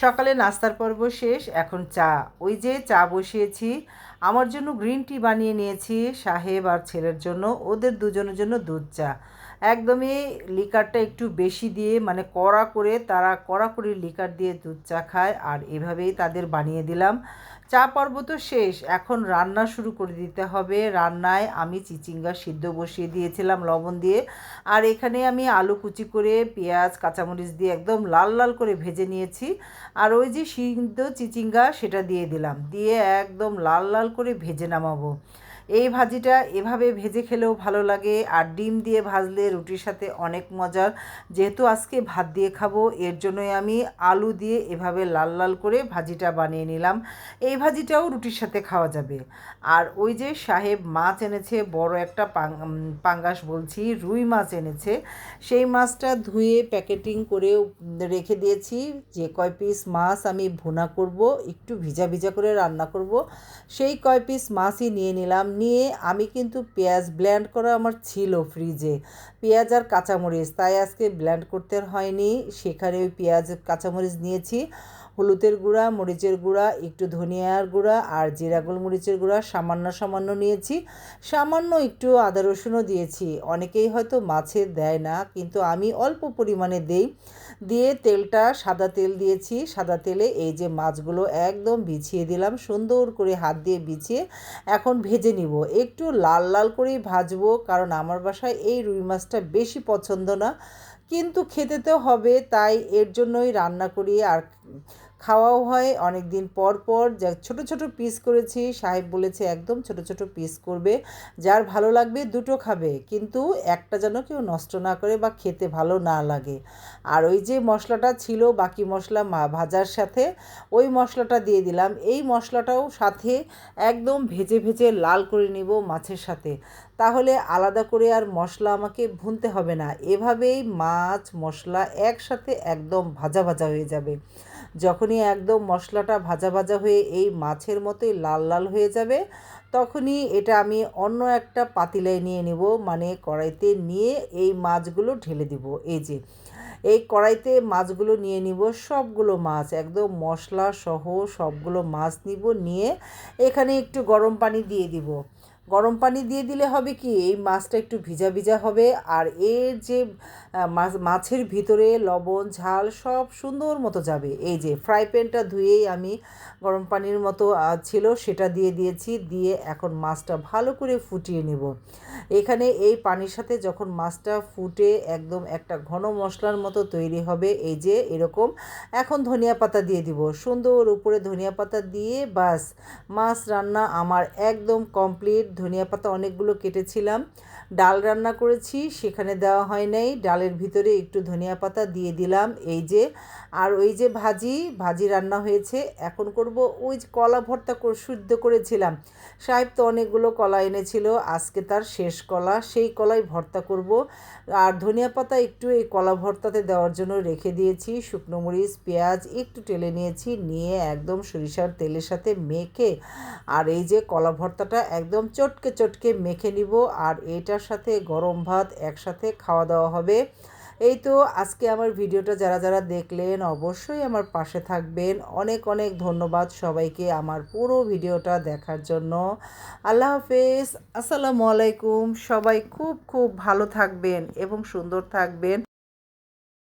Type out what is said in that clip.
সকালে নাস্তার পর্ব শেষ এখন চা। ওই যে চা বসিয়েছি আমার জন্য গ্রিন টি বানিয়ে নিয়েছি, সাহেব আর ছেলের জন্য, ওদের দুজনের জন্য দুধ চা। একদমই লিকারটা একটু বেশি দিয়ে মানে কড়া করে, তারা কড়া করে লিকার দিয়ে দুধ চা খায়, আর এভাবেই তাদের বানিয়ে দিলাম। চা পর্ব তো শেষ, এখন রান্না শুরু করে দিতে হবে। রান্নায় আমি চিচিঙ্গা সিদ্ধ বসিয়ে দিয়েছিলাম লবণ দিয়ে, আর এখানে আমি আলু কুচি করে, পেঁয়াজ, কাঁচামরিচ দিয়ে একদম লাল লাল করে ভেজে নিয়েছি। আর ওই যে সিদ্ধ চিচিঙ্গা, সেটা দিয়ে দিলাম। দিয়ে একদম লাল লাল করে ভেজে নামাবো। এই ভাজিটা এভাবে ভেজে খেলেও ভালো লাগে আর ডিম দিয়ে ভাজলে রুটির সাথে অনেক মজার। যেহেতু আজকে ভাত দিয়ে খাব, এর জন্যই আমি আলু দিয়ে এভাবে লাল লাল করে ভাজিটা বানিয়ে নিলাম। এই ভাজিটাও রুটির সাথে খাওয়া যাবে। আর ওই যে সাহেব মাছ এনেছে, বড় একটা পাঙ্গাস বলছি, রুই মাছ এনেছে, সেই মাছটা ধুয়ে প্যাকেটিং করে রেখে দিয়েছি। যে কয় পিস মাছ আমি ভুনা করব, একটু ভিজা ভিজা করে রান্না করব, সেই কয় পিস মাছই নিয়ে নিলাম। নিয়ে আমি কিন্তু পেঁয়াজ ব্ল্যান্ড করা আমার ছিল ফ্রিজে পেঁয়াজ আর কাঁচামরিচ, তাই আজকে ব্ল্যান্ড করতে হয়নি। সেখানে ওই পেঁয়াজ, কাঁচামরিচ নিয়েছি। হলুদের গুঁড়া, মরিচের গুঁড়া, একটু ধনিয়ার গুঁড়া আর জিরা গোলমরিচের গুঁড়া সামান্য সামান্য নিয়েছি। সামান্য একটু আদা রসুনও দিয়েছি। অনেকেই হয়তো মাছে দেয় না, কিন্তু আমি অল্প পরিমাণে দেই। দিয়ে তেলটা সাদা তেল দিয়েছি। সাদা তেলে এই যে মাছগুলো একদম বিছিয়ে দিলাম, সুন্দর করে হাত দিয়ে বিছিয়ে এখন ভেজে নিব। একটু লাল লাল করেই ভাজবো, কারণ আমার বাসায় এই রুই মাছটা বেশি পছন্দ না। কিন্তু খেতে তো হবে, তাই এর জন্যই রান্না করি আর খাওয়াও হয় অনেক দিন পর পর যা ছোটো ছোটো পিস করেছি, সাহেব বলেছে একদম ছোট ছোট পিস করবে, যার ভালো লাগবে দুটো খাবে, কিন্তু একটা যেন কেউ নষ্ট না করে বা খেতে ভালো না লাগে। আর ওই যে মশলাটা ছিল, বাকি মশলা মা ভাজার সাথে, ওই মশলাটা দিয়ে দিলাম। এই মশলাটাও সাথে একদম ভেজে ভেজে লাল করে নিব মাছের সাথে। তাহলে আলাদা করে আর মশলা আমাকে ভুনতে হবে না। এভাবেই মাছ, মশলা একসাথে একদম ভাজা ভাজা হয়ে যাবে। যখনই একদম মশলাটা ভাজা ভাজা হয়ে এই মাছের মতোই লাল লাল হয়ে যাবে, তখনই এটা আমি অন্য একটা পাতিলায় নিয়ে নিব মানে কড়াইতে নিয়ে এই মাছগুলো ঢেলে দিব। এই যে, এই কড়াইতে মাছগুলো নিয়ে নিব, সবগুলো মাছ, একদম মশলা সহ সবগুলো মাছ নিব, নিয়ে এখানে একটু গরম পানি দিয়ে দিব। গরম পানি দিয়ে দিলে হবে কি? এই মাছটা একটু ভিজা ভিজা হবে। আর এর যে মাছের ভিতরে লবণ, ঝাল সব সুন্দর মতো যাবে। এই যে ফ্রাই প্যানটা ধুয়েই আমি গরম পানির মতো ছিল সেটা দিয়ে দিয়েছি। দিয়ে এখন মাছটা ভালো করে ফুটিয়ে নেব। এখানে এই পানির সাথে যখন মাছটা ফুটে একদম একটা ঘন মশলার মতো তৈরি হবে, এই যে এরকম, এখন ধনিয়া পাতা দিয়ে দিব। সুন্দর উপরে ধনিয়া পাতা দিয়ে বাস, মাছ রান্না আমার একদম কমপ্লিট ধনিয়া পাতা অনেকগুলো কেটেছিলাম। ডাল রান্না করেছি, সেখানে দেওয়া হয় নাই। ডালের ভিতরে একটু ধনিয়া পাতা দিয়ে দিলাম। এই যে, আর ওই যে ভাজি ভাজি রান্না হয়েছে। এখন করব ওই যে কলা ভর্তা শুদ্ধ করেছিলাম। সাহেব তো অনেকগুলো কলা এনেছিল, আজকে তার শেষ কলা। সেই কলাই ভর্তা করব। আর ধনিয়া পাতা একটু এই কলা ভর্তাতে দেওয়ার জন্য রেখে দিয়েছি। শুকনো মরিচ, পেঁয়াজ একটু টেলে নিয়েছি, নিয়ে একদম সরিষার তেলের সাথে মেখে, আর এই যে কলা ভর্তাটা একদম চটকে চটকে মেখে নিব আর এটার সাথে গরম ভাত একসাথে খাওয়া দাওয়া হবে। এই তো আজকে আমার ভিডিওটা যারা যারা দেখলেন অবশ্যই আমার পাশে থাকবেন। অনেক অনেক ধন্যবাদ সবাইকে আমার পুরো ভিডিওটা দেখার জন্য। আল্লাহ হাফেজ, আসসালামু আলাইকুম। সবাই খুব খুব ভালো থাকবেন এবং সুন্দর থাকবেন।